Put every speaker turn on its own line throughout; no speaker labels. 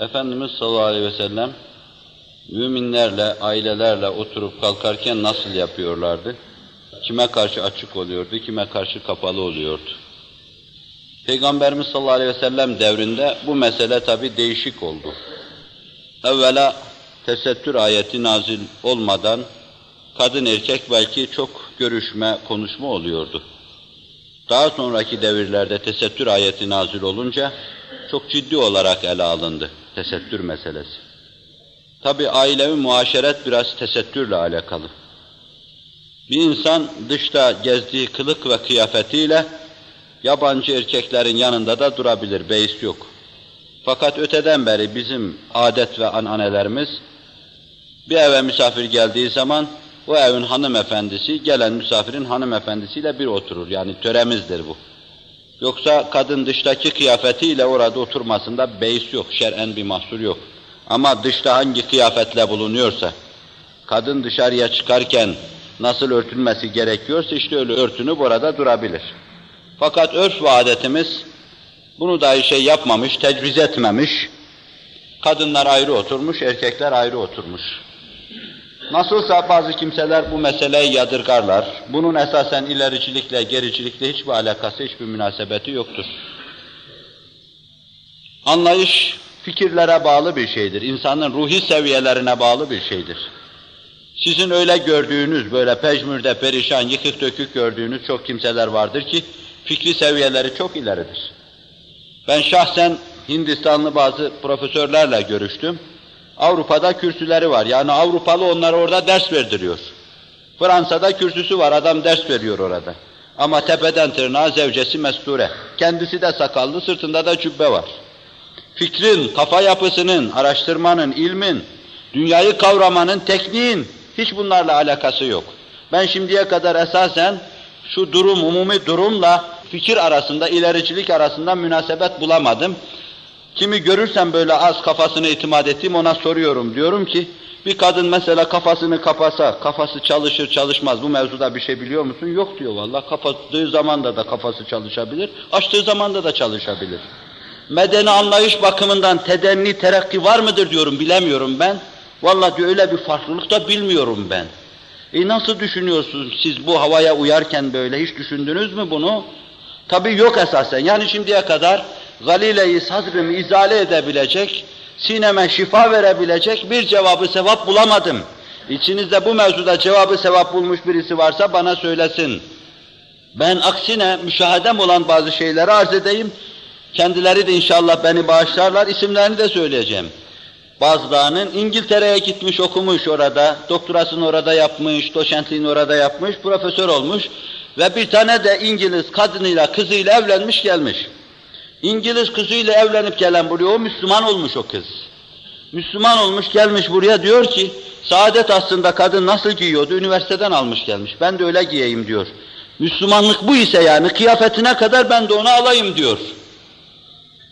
Efendimiz sallallahu aleyhi ve sellem müminlerle, ailelerle oturup kalkarken nasıl yapıyorlardı? Kime karşı açık oluyordu, kime karşı kapalı oluyordu? Peygamberimiz sallallahu aleyhi ve sellem devrinde bu mesele tabi değişik oldu. Evvela tesettür ayeti nazil olmadan kadın erkek belki çok görüşme, konuşma oluyordu. Daha sonraki devirlerde tesettür ayeti nazil olunca çok ciddi olarak ele alındı tesettür meselesi. Tabi ailevi muaşeret biraz tesettürle alakalı. Bir insan dışta gezdiği kılık ve kıyafetiyle yabancı erkeklerin yanında da durabilir, beis yok. Fakat öteden beri bizim adet ve ananelerimiz bir eve misafir geldiği zaman o evin hanımefendisi gelen misafirin hanımefendisiyle bir oturur. Yani töremizdir bu. Yoksa kadın dıştaki kıyafetiyle orada oturmasında beis yok, şer'en bir mahsur yok. Ama dışta hangi kıyafetle bulunuyorsa, kadın dışarıya çıkarken nasıl örtülmesi gerekiyorsa işte öyle örtünüp orada durabilir. Fakat örf ve adetimiz bunu dahi şey yapmamış, tecviz etmemiş. Kadınlar ayrı oturmuş, erkekler ayrı oturmuş. Nasılsa bazı kimseler bu meseleyi yadırgarlar. Bunun esasen ilericilikle, gericilikle hiçbir alakası, hiçbir münasebeti yoktur. Anlayış fikirlere bağlı bir şeydir. İnsanın ruhi seviyelerine bağlı bir şeydir. Sizin öyle gördüğünüz, böyle pejmürde, perişan, yıkık dökük gördüğünüz çok kimseler vardır ki fikri seviyeleri çok ileridir. Ben şahsen Hindistanlı bazı profesörlerle görüştüm. Avrupa'da kürsüleri var. Yani Avrupalı onlara orada ders verdiriyor. Fransa'da kürsüsü var, adam ders veriyor orada. Ama tepeden tırnağa zevcesi mesture. Kendisi de sakallı, sırtında da cübbe var. Fikrin, kafa yapısının, araştırmanın, ilmin, dünyayı kavramanın, tekniğin hiç bunlarla alakası yok. Ben şimdiye kadar esasen şu durum, umumi durumla fikir arasında, ilericilik arasında münasebet bulamadım. Kimi görürsem böyle az kafasını itimat ettiğim ona soruyorum. Diyorum ki bir kadın mesela kafasını kapasa, kafası çalışır çalışmaz bu mevzuda bir şey biliyor musun? Yok diyor vallahi kapattığı zamanda da kafası çalışabilir, açtığı zamanda da çalışabilir. Medeni anlayış bakımından tedenni, terakki var mıdır diyorum bilemiyorum ben. Vallahi diyor öyle bir farklılık da bilmiyorum ben. E nasıl düşünüyorsunuz siz bu havaya uyarken böyle hiç düşündünüz mü bunu? Tabii yok esasen. Yani şimdiye kadar galile-i izale edebilecek, sineme şifa verebilecek bir cevabı sevap bulamadım. İçinizde bu mevzuda cevabı sevap bulmuş birisi varsa bana söylesin. Ben aksine müşahedem olan bazı şeyleri arz edeyim. Kendileri de inşallah beni bağışlarlar, isimlerini de söyleyeceğim. Bazılarının İngiltere'ye gitmiş, okumuş orada, doktorasını orada yapmış, doçentliğini orada yapmış, profesör olmuş ve bir tane de İngiliz kadınıyla, kızıyla evlenmiş gelmiş. İngiliz kızıyla evlenip gelen buraya, o Müslüman olmuş o kız. Müslüman olmuş gelmiş buraya diyor ki, saadet aslında kadın nasıl giyiyordu, üniversiteden almış gelmiş. Ben de öyle giyeyim diyor. Müslümanlık bu ise yani, kıyafetine kadar ben de onu alayım diyor.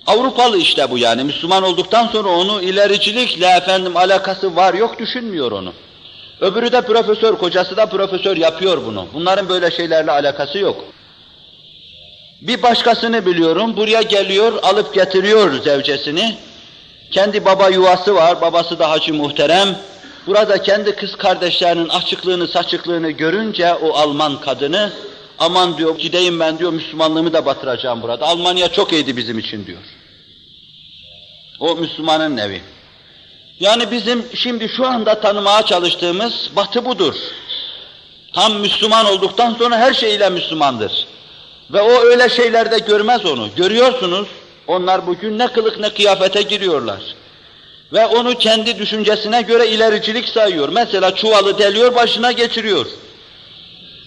Avrupalı işte bu yani, Müslüman olduktan sonra onu ilericilikle efendim alakası var yok düşünmüyor onu. Öbürü de profesör, kocası da profesör yapıyor bunu. Bunların böyle şeylerle alakası yok. Bir başkasını biliyorum, buraya geliyor, alıp getiriyor zevcesini. Kendi baba yuvası var, babası da hacı muhterem. Burada kendi kız kardeşlerinin açıklığını, saçıklığını görünce o Alman kadını, aman diyor, gideyim ben diyor, Müslümanlığımı da batıracağım burada. Almanya çok iyiydi bizim için diyor. O Müslümanın nevi. Yani bizim şimdi şu anda tanımaya çalıştığımız batı budur. Tam Müslüman olduktan sonra her şeyiyle Müslümandır. Ve o öyle şeylerde görmez onu. Görüyorsunuz, onlar bugün ne kılık ne kıyafete giriyorlar. Ve onu kendi düşüncesine göre ilericilik sayıyor. Mesela çuvalı deliyor, başına geçiriyor.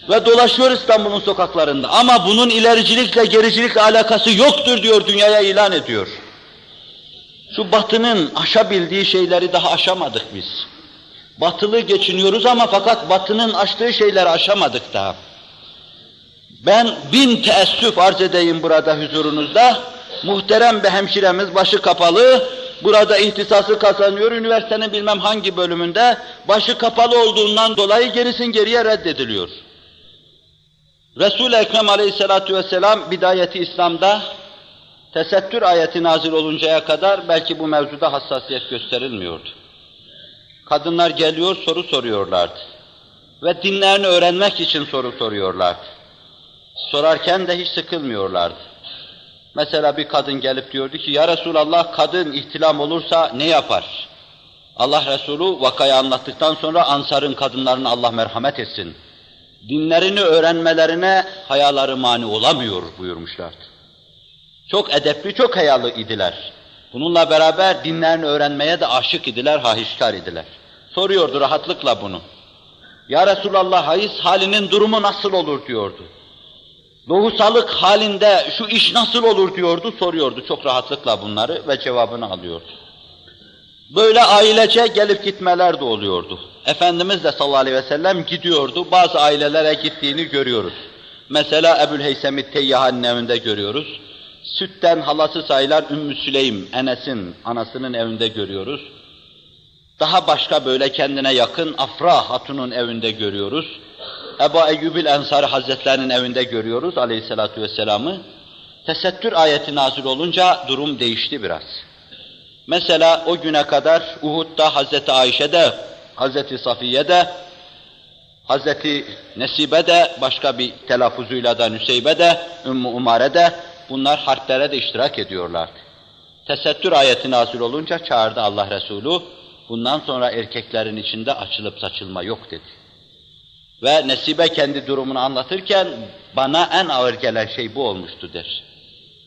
Ve dolaşıyor İstanbul'un sokaklarında. Ama bunun ilericilikle, gericilikle alakası yoktur diyor, dünyaya ilan ediyor. Şu batının aşabildiği şeyleri daha aşamadık biz. Batılı geçiniyoruz ama fakat batının aştığı şeyleri aşamadık daha. Ben bin teessüf arz edeyim burada huzurunuzda. Muhterem bir hemşiremiz başı kapalı, burada ihtisası kazanıyor, üniversitenin bilmem hangi bölümünde başı kapalı olduğundan dolayı gerisin geriye reddediliyor. Resul-i Ekrem aleyhissalatu vesselam bidayeti İslam'da Tesettür ayeti nazil oluncaya kadar belki bu mevzuda hassasiyet gösterilmiyordu. Kadınlar geliyor soru soruyorlardı. Ve dinlerini öğrenmek için soru soruyorlardı. Sorarken de hiç sıkılmıyorlardı. Mesela bir kadın gelip diyordu ki, Ya Resulallah kadın ihtilam olursa ne yapar? Allah Resulü vakayı anlattıktan sonra Ansar'ın kadınlarına Allah merhamet etsin. Dinlerini öğrenmelerine hayaları mani olamıyor buyurmuşlardı. Çok edepli, çok hayalı idiler. Bununla beraber dinlerini öğrenmeye de aşık idiler, hahişkar idiler. Soruyordu rahatlıkla bunu. Ya Resulallah hayız halinin durumu nasıl olur diyordu. Lohusalık halinde şu iş nasıl olur diyordu, soruyordu çok rahatlıkla bunları ve cevabını alıyordu. Böyle ailece gelip gitmeler de oluyordu. Efendimiz de sallallahu aleyhi ve sellem gidiyordu, bazı ailelere gittiğini görüyoruz. Mesela Ebu'l-Heysem-i Teyyahan'ın evinde görüyoruz. Sütten halası sayılan Ümmü Süleym, Enes'in anasının evinde görüyoruz. Daha başka böyle kendine yakın Afra Hatun'un evinde görüyoruz. Ebu Eyyubil Ensari Hazretlerinin evinde görüyoruz aleyhissalatu vesselam'ı. Tesettür ayeti nazil olunca durum değişti biraz. Mesela o güne kadar Uhud'da Hazreti Ayşe'de, Hazreti Safiye'de, Hazreti Nesibe'de, başka bir telaffuzuyla da Nüseybe'de, Ümmü Umare'de bunlar harplere de iştirak ediyorlardı. Tesettür ayeti nazil olunca çağırdı Allah Resulü, bundan sonra erkeklerin içinde açılıp saçılma yok dedi. Ve Nesibe kendi durumunu anlatırken bana en ağır gelen şey bu olmuştu der.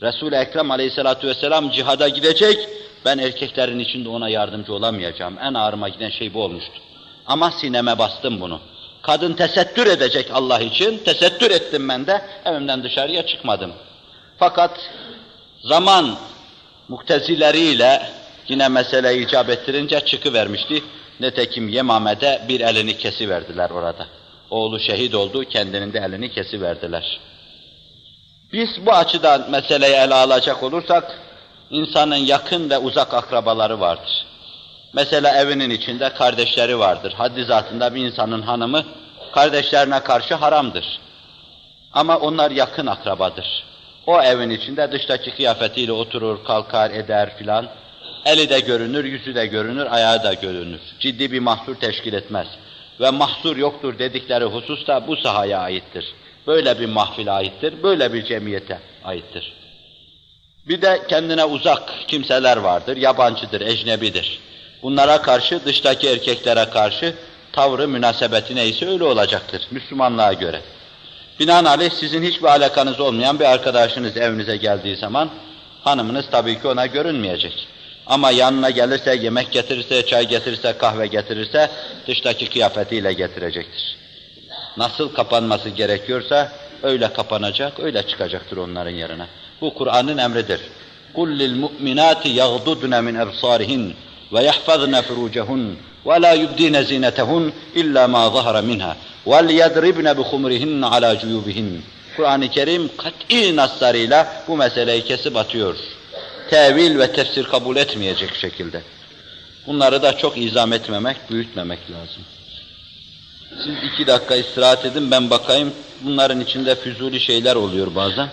Resul-i Ekrem aleyhissalatu vesselam cihada gidecek, ben erkeklerin içinde ona yardımcı olamayacağım. En ağrıma giden şey bu olmuştu. Ama sineme bastım bunu. Kadın tesettür edecek Allah için, tesettür ettim ben de, evimden dışarıya çıkmadım. Fakat zaman muktezileriyle yine mesele icap ettirince çıkıvermişti. Netekim Yemame'de bir elini kesiverdiler orada. Oğlu şehit oldu, kendinin de elini kesiverdiler. Biz bu açıdan meseleyi ele alacak olursak, insanın yakın ve uzak akrabaları vardır. Mesela evinin içinde kardeşleri vardır. Haddi zatında bir insanın hanımı kardeşlerine karşı haramdır. Ama onlar yakın akrabadır. O evin içinde dıştaki kıyafetiyle oturur, kalkar, eder filan. Eli de görünür, yüzü de görünür, ayağı da görünür. Ciddi bir mahsur teşkil etmez. Ve mahsur yoktur dedikleri husus da bu sahaya aittir. Böyle bir mahfile aittir, böyle bir cemiyete aittir. Bir de kendine uzak kimseler vardır, yabancıdır, ecnebidir. Bunlara karşı, dıştaki erkeklere karşı tavrı, münasebeti neyse öyle olacaktır, Müslümanlığa göre. Binaenaleyh sizin hiçbir alakanız olmayan bir arkadaşınız evinize geldiği zaman, hanımınız tabii ki ona görünmeyecek. Ama yanına gelirse, yemek getirirse, çay getirirse, kahve getirirse, dıştaki kıyafetiyle getirecektir. Nasıl kapanması gerekiyorsa, öyle kapanacak, öyle çıkacaktır onların yerine. Bu Kur'an'ın emridir. قُلْ لِلْمُؤْمِنَاتِ يَغْضُدْنَ مِنْ أَبْصَارِهِنْ وَيَحْفَظْنَ فُرُوجَهُنْ وَلَا يُبْدِينَ زِينَتَهُنْ إِلَّا مَا ظَهَرَ مِنْهَا وَلْيَضْرِبْنَ بِخُمُرِهِنَّ عَلَى جُيُوبِهِنْ Kur'an-ı Kerim kat'i naslarıyla bu meseleyi kesip atıyor. Tevil ve tefsir kabul etmeyecek şekilde. Bunları da çok izam etmemek, büyütmemek lazım. Siz iki dakika istirahat edin, ben bakayım. Bunların içinde füzuli şeyler oluyor bazen.